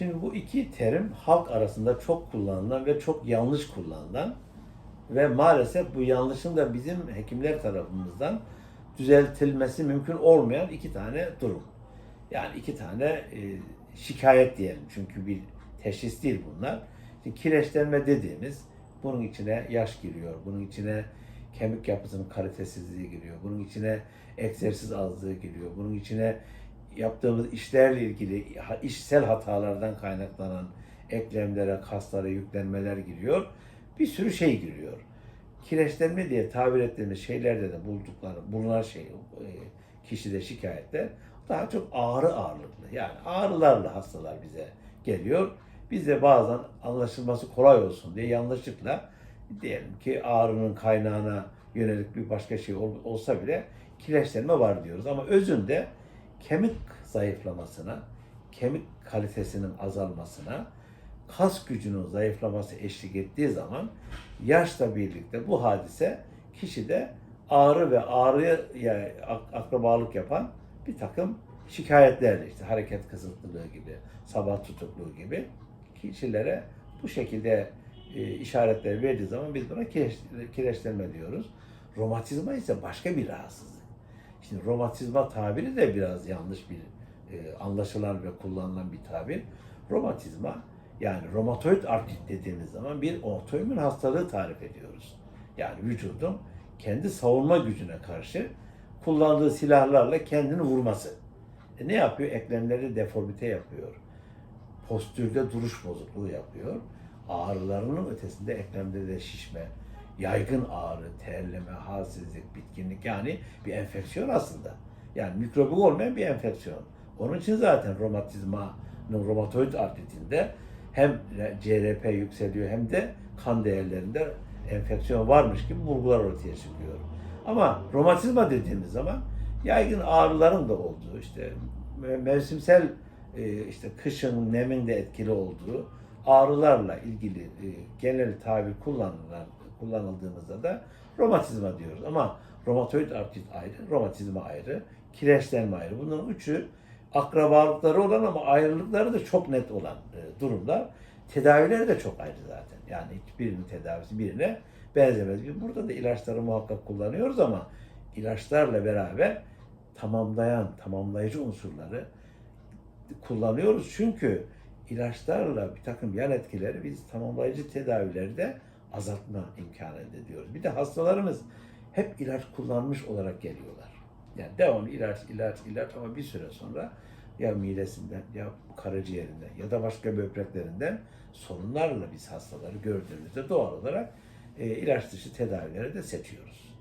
Şimdi bu iki terim halk arasında çok kullanılan ve çok yanlış kullanılan ve maalesef bu yanlışın da bizim hekimler tarafımızdan düzeltilmesi mümkün olmayan iki tane durum. Yani iki tane e, şikayet diyelim çünkü bir teşhis değil bunlar. Şimdi kireçlenme dediğimiz bunun içine yaş giriyor, bunun içine kemik yapısının kalitesizliği giriyor, bunun içine egzersiz azlığı giriyor, bunun içine yaptığımız işlerle ilgili işsel hatalardan kaynaklanan eklemlere, kaslara yüklenmeler giriyor. Bir sürü şey giriyor. Kireçlenme diye tabir ettiğimiz şeylerde de buldukları, bulunan şey, e, kişide şikayetler daha çok ağrı ağırlıklı. Yani ağrılarla hastalar bize geliyor. Biz de bazen anlaşılması kolay olsun diye yanlışlıkla diyelim ki ağrının kaynağına yönelik bir başka şey ol- olsa bile kireçlenme var diyoruz. Ama özünde kemik zayıflamasına, kemik kalitesinin azalmasına, kas gücünün zayıflaması eşlik ettiği zaman yaşla birlikte bu hadise kişide ağrı ve ağrıya yani ak- akrabalık yapan bir takım şikayetlerle işte hareket kısıtlılığı gibi, sabah tutukluğu gibi kişilere bu şekilde e, işaretler verdiği zaman biz buna kireç, kireçlenme diyoruz. Romatizma ise başka bir rahatsızlık. Şimdi romatizma tabiri de biraz yanlış bir e, anlaşılan ve kullanılan bir tabir. Romatizma yani romatoid artrit dediğimiz zaman bir otoimmün hastalığı tarif ediyoruz. Yani vücudun kendi savunma gücüne karşı kullandığı silahlarla kendini vurması. E ne yapıyor? Eklemleri deformite yapıyor. Postürde duruş bozukluğu yapıyor. Ağrılarının ötesinde eklemde de şişme, yaygın ağrı, terleme, halsizlik, bitkinlik yani bir enfeksiyon aslında. Yani mikrobik olmayan bir enfeksiyon. Onun için zaten romatizmanın romatoid artritinde hem CRP yükseliyor hem de kan değerlerinde enfeksiyon varmış gibi bulgular ortaya çıkıyor. Ama romatizma dediğimiz zaman yaygın ağrıların da olduğu işte me- mevsimsel e, işte kışın nemin de etkili olduğu ağrılarla ilgili e, genel tabir kullanılan kullanıldığımızda da romatizma diyoruz. Ama romatoid artrit ayrı, romatizma ayrı, kireçlenme ayrı. Bunların üçü akrabalıkları olan ama ayrılıkları da çok net olan e, durumlar. Tedavileri de çok ayrı zaten. Yani hiçbirinin tedavisi birine benzemez. Burada da ilaçları muhakkak kullanıyoruz ama ilaçlarla beraber tamamlayan, tamamlayıcı unsurları kullanıyoruz. Çünkü ilaçlarla bir takım yan etkileri biz tamamlayıcı tedavilerde azaltma imkanı elde ediyoruz. Bir de hastalarımız hep ilaç kullanmış olarak geliyorlar. Yani devamlı ilaç, ilaç, ilaç ama bir süre sonra ya midesinden ya karaciğerinden ya da başka böbreklerinden sorunlarla biz hastaları gördüğümüzde doğal olarak e, ilaç dışı tedavileri de seçiyoruz.